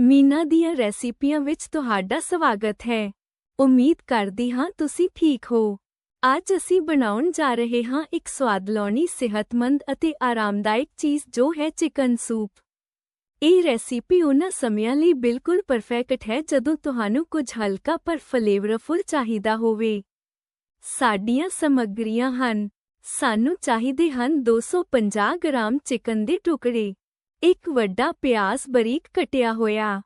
ਮੀਨਾ ਦੀਆਂ ਰੈਸਿਪੀਆਂ ਵਿੱਚ ਤੁਹਾਡਾ ਸਵਾਗਤ ਹੈ। ਉਮੀਦ ਕਰਦੀ ਹਾਂ ਤੁਸੀਂ ਠੀਕ ਹੋ। ਅੱਜ ਅਸੀਂ ਬਣਾਉਣ ਜਾ ਰਹੇ ਹਾਂ ਇੱਕ ਸਵਾਦਲਾਨੀ ਸਿਹਤਮੰਦ ਅਤੇ ਆਰਾਮਦਾਇਕ ਚੀਜ਼ ਜੋ ਹੈ ਚਿਕਨ ਸੂਪ। ਇਹ ਰੈਸਿਪੀ ਉਹਨਾਂ ਸਮਿਆਂ ਲਈ ਬਿਲਕੁਲ ਪਰਫੈਕਟ ਹੈ ਜਦੋਂ ਤੁਹਾਨੂੰ ਕੁਝ ਹਲਕਾ ਪਰ ਫਲੇਵਰਫੁਲ ਚਾਹੀਦਾ ਹੋਵੇ। ਸਾਡੀਆਂ ਸਮੱਗਰੀਆਂ ਹਨ। ਸਾਨੂੰ ਚਾਹੀਦੇ ਹਨ 250 ਗ੍ਰਾਮ ਚਿਕਨ ਦੇ ਟੁਕੜੇ। ਇੱਕ ਵੱਡਾ ਪਿਆਜ਼ ਬਰੀਕ ਕਟਿਆ ਹੋਇਆ,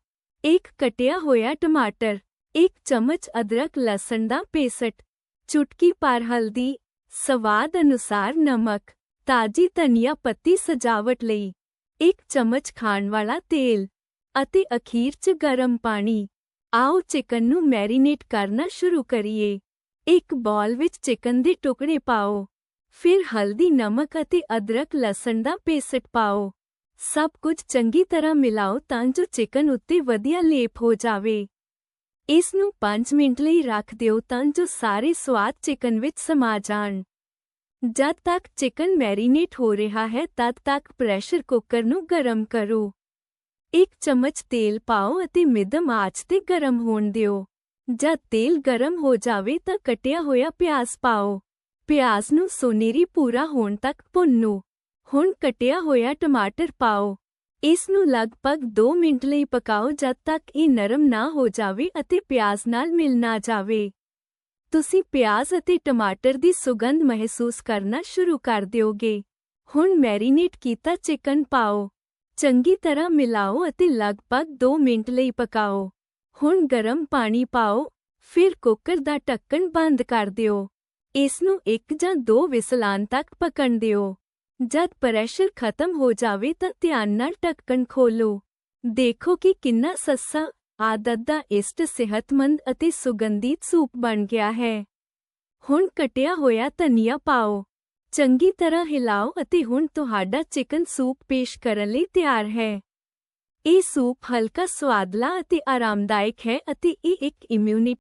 ਇੱਕ ਕਟਿਆ ਹੋਇਆ ਟਮਾਟਰ, ਇੱਕ ਚਮਚ ਅਦਰਕ ਲਸਣ ਦਾ ਪੇਸਟ, ਚੁਟਕੀ ਪਰ ਹਲਦੀ, ਸਵਾਦ ਅਨੁਸਾਰ ਨਮਕ, ਤਾਜੀ ਧਨੀਆ ਪੱਤੀ ਸਜਾਵਟ ਲਈ, ਇੱਕ ਚਮਚ ਖਾਣ ਵਾਲਾ ਤੇਲ ਅਤੇ ਅਖੀਰ 'ਚ ਗਰਮ ਪਾਣੀ। ਆਓ ਚਿਕਨ ਨੂੰ ਮੈਰੀਨੇਟ ਕਰਨਾ ਸ਼ੁਰੂ ਕਰੀਏ। ਇੱਕ ਬੌਲ ਵਿੱਚ ਚਿਕਨ ਦੇ ਟੁਕੜੇ ਪਾਓ, ਫਿਰ ਹਲਦੀ, ਨਮਕ ਅਤੇ ਅਦਰਕ ਲਸਣ ਦਾ ਪੇਸਟ ਪਾਓ। ਸਭ ਕੁਝ ਚੰਗੀ ਤਰ੍ਹਾਂ ਮਿਲਾਓ ਤਾਂ ਜੋ ਚਿਕਨ ਉੱਤੇ ਵਧੀਆ ਲੇਪ ਹੋ ਜਾਵੇ। ਇਸ ਨੂੰ 5 ਮਿੰਟ ਲਈ ਰੱਖ ਦਿਓ ਤਾਂ ਜੋ ਸਾਰੇ ਸਵਾਦ ਚਿਕਨ ਵਿੱਚ ਸਮਾ ਜਾਣ। ਜਦ ਤੱਕ ਚਿਕਨ ਮੈਰੀਨੇਟ ਹੋ ਰਿਹਾ ਹੈ ਤਦ ਤੱਕ ਪ੍ਰੈਸ਼ਰ ਕੁੱਕਰ ਨੂੰ ਗਰਮ ਕਰੋ। ਇੱਕ ਚਮਚ ਤੇਲ ਪਾਓ ਅਤੇ ਮਿਦਮ ਆਂਚ ਤੇ ਗਰਮ ਹੋਣ ਦਿਓ। ਜਦ ਤੇਲ ਗਰਮ ਹੋ ਜਾਵੇ ਤਾਂ ਕਟਿਆ ਹੋਇਆ ਪਿਆਜ਼ ਪਾਓ। ਪਿਆਜ਼ ਨੂੰ ਸੋਨੇਰੀ ਪੂਰਾ ਹੋਣ ਤੱਕ ਭੁੰਨੋ। ਹੁਣ ਕਟਿਆ ਹੋਇਆ ਟਮਾਟਰ ਪਾਓ। ਇਸ ਨੂੰ ਲਗਭਗ 2 ਮਿੰਟ ਲਈ ਪਕਾਓ ਜਦ ਤੱਕ ਇਹ ਨਰਮ ਨਾ ਹੋ ਜਾਵੇ ਅਤੇ ਪਿਆਜ਼ ਨਾਲ ਮਿਲ ਨਾ ਜਾਵੇ। ਤੁਸੀਂ ਪਿਆਜ਼ ਅਤੇ ਟਮਾਟਰ ਦੀ ਸੁਗੰਧ ਮਹਿਸੂਸ ਕਰਨਾ ਸ਼ੁਰੂ ਕਰ ਦਿਓਗੇ। ਹੁਣ ਮੈਰੀਨੇਟ ਕੀਤਾ ਚਿਕਨ ਪਾਓ। ਚੰਗੀ ਤਰ੍ਹਾਂ ਮਿਲਾਓ ਅਤੇ ਲਗਭਗ 2 ਮਿੰਟ ਲਈ ਪਕਾਓ। ਹੁਣ ਗਰਮ ਪਾਣੀ ਪਾਓ, ਫਿਰ ਕੁੱਕਰ ਦਾ ਢੱਕਣ ਬੰਦ ਕਰ ਦਿਓ। ਇਸ ਨੂੰ ਇੱਕ ਜਾਂ ਦੋ ਵਿਸਲਾਂ ਤੱਕ ਪਕਣ ਦਿਓ। ਜਦ ਪ੍ਰੈਸ਼ਰ ਖਤਮ ਹੋ ਜਾਵੇ ਤਾਂ ਧਿਆਨ ਨਾਲ ਢੱਕਣ ਖੋਲੋ ਦੇਖੋ ਕਿ ਕਿੰਨਾ ਸੱਸਾ, ਆਦਤ ਦਾ ਇਸਟ ਸਿਹਤਮੰਦ ਅਤੇ ਸੁਗੰਧਿਤ ਸੂਪ ਬਣ ਗਿਆ ਹੈ। ਹੁਣ ਕਟਿਆ ਹੋਇਆ ਧਨੀਆ ਪਾਓ। ਚੰਗੀ ਤਰ੍ਹਾਂ ਹਿਲਾਓ ਅਤੇ ਹੁਣ ਤੁਹਾਡਾ ਚਿਕਨ ਸੂਪ ਪੇਸ਼ ਕਰਨ ਲਈ ਤਿਆਰ ਹੈ। ਇਹ ਸੂਪ ਹਲਕਾ ਸਵਾਦਲਾ ਅਤੇ ਆਰਾਮਦਾਇਕ ਹੈ ਅਤੇ ਇਹ ਇੱਕ ਇਮਿਊਨਿਟੀ